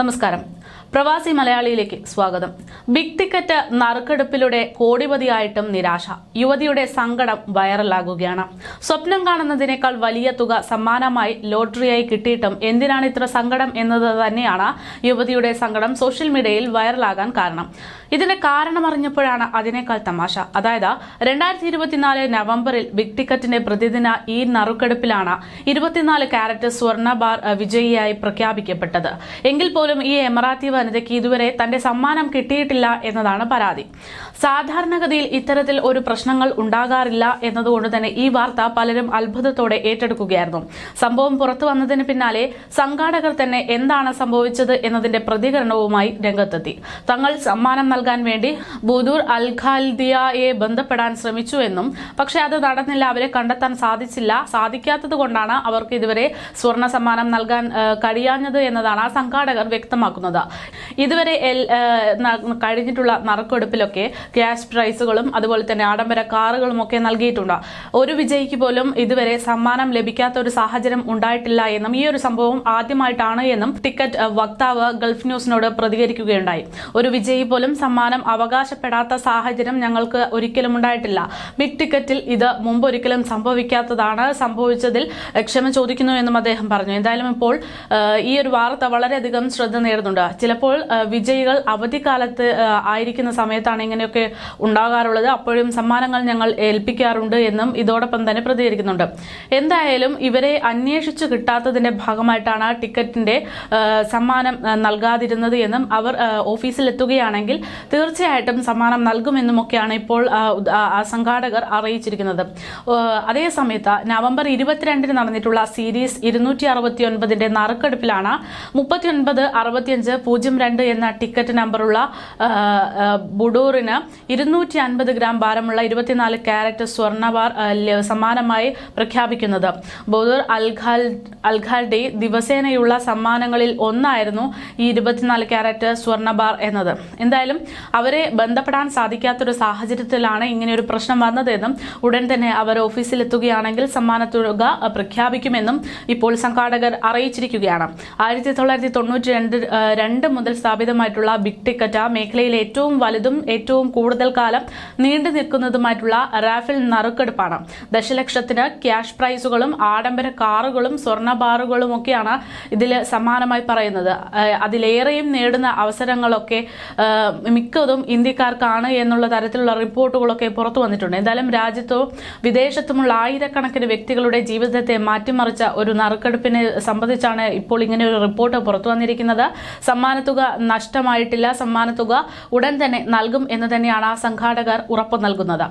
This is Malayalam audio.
നമസ്കാരം. പ്രവാസി മലയാളിയിലേക്ക് സ്വാഗതം. ബിഗ് ടിക്കറ്റ് നറുക്കെടുപ്പിലൂടെ കോടിപതിയായിട്ടും നിരാശ. യുവതിയുടെ സങ്കടം വൈറലാകുകയാണ്. സ്വപ്നം കാണുന്നതിനേക്കാൾ വലിയ തുക സമ്മാനമായി ലോട്ടറിയായി കിട്ടിയിട്ടും എന്തിനാണ് ഇത്ര സങ്കടം എന്നത് തന്നെയാണ് യുവതിയുടെ സങ്കടം സോഷ്യൽ മീഡിയയിൽ വൈറലാകാൻ കാരണം. ഇതിന്റെ കാരണം അറിഞ്ഞപ്പോഴാണ് അതിനേക്കാൾ തമാശ. അതായത് രണ്ടായിരത്തി ഇരുപത്തിനാല് നവംബറിൽ ബിഗ് ടിക്കറ്റിന്റെ പ്രതിദിന ഈ നറുക്കെടുപ്പിലാണ് ഇരുപത്തിനാല് ക്യാരറ്റ് സ്വർണ ബാർ വിജയിയായി പ്രഖ്യാപിക്കപ്പെട്ടത്. എങ്കിൽ പോലും ഈ എമറാത്തി വനിതയ്ക്ക് ഇതുവരെ തന്റെ സമ്മാനം കിട്ടിയിട്ടില്ല എന്നതാണ് പരാതി. സാധാരണഗതിയിൽ ഇത്തരത്തിൽ ഒരു പ്രശ്നങ്ങൾ ഉണ്ടാകാറില്ല എന്നതുകൊണ്ട് തന്നെ ഈ വാർത്ത പലരും അത്ഭുതത്തോടെ ഏറ്റെടുക്കുകയായിരുന്നു. സംഭവം പുറത്തു വന്നതിന് പിന്നാലെ സംഘാടകർ തന്നെ എന്താണ് സംഭവിച്ചത് എന്നതിന്റെ പ്രതികരണവുമായി രംഗത്തെത്തി. തങ്ങൾ സമ്മാനം നൽകാൻ വേണ്ടി ബുദൂർ അൽ ബന്ധപ്പെടാൻ ശ്രമിച്ചു എന്നും പക്ഷെ അത് നടന്നില്ല അവരെ കണ്ടെത്താൻ സാധിച്ചില്ല. സാധിക്കാത്തത് കൊണ്ടാണ് അവർക്ക് ഇതുവരെ സ്വർണ സമ്മാനം നൽകാൻ കഴിയാഞ്ഞത് എന്നതാണ് സംഘാടകർ വ്യക്തമാക്കുന്നത്. ഇതുവരെ കഴിഞ്ഞിട്ടുള്ള നറുക്കെടുപ്പിലൊക്കെ ക്യാഷ് പ്രൈസുകളും അതുപോലെ തന്നെ ആഡംബര കാറുകളും ഒക്കെ നൽകിയിട്ടുണ്ട്. ഒരു വിജയിക്ക് പോലും ഇതുവരെ സമ്മാനം ലഭിക്കാത്ത ഒരു സാഹചര്യം ഉണ്ടായിട്ടില്ല എന്നും ഈ ഒരു സംഭവം ആദ്യമായിട്ടാണ് എന്നും ടിക്കറ്റ് വക്താവ് ഗൾഫ് ന്യൂസിനോട് പ്രതികരിക്കുകയുണ്ടായി. ഒരു വിജയി പോലും സമ്മാനം അവകാശപ്പെടാത്ത സാഹചര്യം ഞങ്ങൾക്ക് ഒരിക്കലും ഉണ്ടായിട്ടില്ല. ബിഗ് ടിക്കറ്റിൽ ഇത് മുമ്പ് ഒരിക്കലും സംഭവിക്കാത്തതാണ് സംഭവിച്ചതിൽ ക്ഷമ ചോദിക്കുന്നു എന്നും അദ്ദേഹം പറഞ്ഞു. എന്തായാലും ഇപ്പോൾ ഈ ഒരു വാർത്ത വളരെയധികം ശ്രദ്ധ നേടുന്നുണ്ട് ചിലപ്പോൾ വിജയികൾ അവധിക്കാലത്ത് ആയിരിക്കുന്ന സമയത്താണ് ഇങ്ങനെയൊക്കെ ഉണ്ടാകാറുള്ളത്. അപ്പോഴും സമ്മാനങ്ങൾ ഞങ്ങൾ ഏൽപ്പിക്കാറുണ്ട് എന്നും ഇതോടൊപ്പം തന്നെ പ്രതികരിക്കുന്നുണ്ട്. എന്തായാലും ഇവരെ അന്വേഷിച്ചു കിട്ടാത്തതിന്റെ ഭാഗമായിട്ടാണ് ടിക്കറ്റിന്റെ സമ്മാനം നൽകാതിരുന്നത് എന്നും അവർ ഓഫീസിലെത്തുകയാണെങ്കിൽ തീർച്ചയായിട്ടും സമ്മാനം നൽകുമെന്നുമൊക്കെയാണ് ഇപ്പോൾ സംഘാടകർ അറിയിച്ചിരിക്കുന്നത്. അതേ സമയത്ത് നവംബർ ഇരുപത്തിരണ്ടിന് നടന്നിട്ടുള്ള സീരീസ് ഇരുന്നൂറ്റി അറുപത്തി ഒൻപതിന്റെ നറുക്കെടുപ്പിലാണ് മുപ്പത്തിയൊൻപത് അറുപത്തിയഞ്ച് പൂജ്യം രണ്ട് എന്ന ടിക്കറ്റ് നമ്പറുള്ള ബുഡൂറിന് ഇരുന്നൂറ്റി അൻപത് ഗ്രാം ഭാരമുള്ള ഇരുപത്തിനാല് ക്യാരറ്റ് സ്വർണവാർ സമ്മാനമായി പ്രഖ്യാപിക്കുന്നത്. ബുദൂർ അൽഖാൽ അൽഖാൽഡി ദിവസേനയുള്ള സമ്മാനങ്ങളിൽ ഒന്നായിരുന്നു ഈ ഇരുപത്തിനാല് ക്യാരറ്റ് സ്വർണബാർ എന്നത്. എന്തായാലും അവരെ ബന്ധപ്പെടാൻ സാധിക്കാത്തൊരു സാഹചര്യത്തിലാണ് ഇങ്ങനെ ഒരു പ്രശ്നം വന്നതെന്നും ഉടൻ തന്നെ അവർ ഓഫീസിലെത്തുകയാണെങ്കിൽ സമ്മാനത്തുക പ്രഖ്യാപിക്കുമെന്നും ഇപ്പോൾ സംഘാടകർ അറിയിച്ചിരിക്കുകയാണ്. ആയിരത്തി തൊള്ളായിരത്തി തൊണ്ണൂറ്റി രണ്ട് രണ്ട് മുതൽ സ്ഥാപിതമായിട്ടുള്ള ബിഗ് ടിക്കറ്റ് മേഖലയിൽ ഏറ്റവും വലുതും ഏറ്റവും കൂടുതൽ കാലം നീണ്ടു നിൽക്കുന്നതുമായിട്ടുള്ള റാഫിൽ നറുക്കെടുപ്പാണ്. ദശലക്ഷത്തിന് ക്യാഷ് പ്രൈസുകളും ആഡംബര കാറുകളും സ്വർണ ബാറുകളും ഒക്കെയാണ് ഇതിൽ സമാനമായി പറയുന്നത്. അതിലേറെയും നേടുന്ന അവസരങ്ങളൊക്കെ മിക്കതും ഇന്ത്യക്കാർക്കാണ് എന്നുള്ള തരത്തിലുള്ള റിപ്പോർട്ടുകളൊക്കെ പുറത്തു വന്നിട്ടുണ്ട്. എന്തായാലും രാജ്യത്തും വിദേശത്തുമുള്ള ആയിരക്കണക്കിന് വ്യക്തികളുടെ ജീവിതത്തെ മാറ്റിമറിച്ച ഒരു നറുക്കെടുപ്പിനെ സംബന്ധിച്ചാണ് ഇപ്പോൾ ഇങ്ങനെ ഒരു റിപ്പോർട്ട് പുറത്തു വന്നിരിക്കുന്നത്. സമ്മാനത്തുക നഷ്ടമായിട്ടില്ല. സമ്മാനത്തുക ഉടൻ തന്നെ നൽകും എന്ന് തന്നെയാണ് ആ സംഘാടകർ ഉറപ്പു നൽകുന്നത്.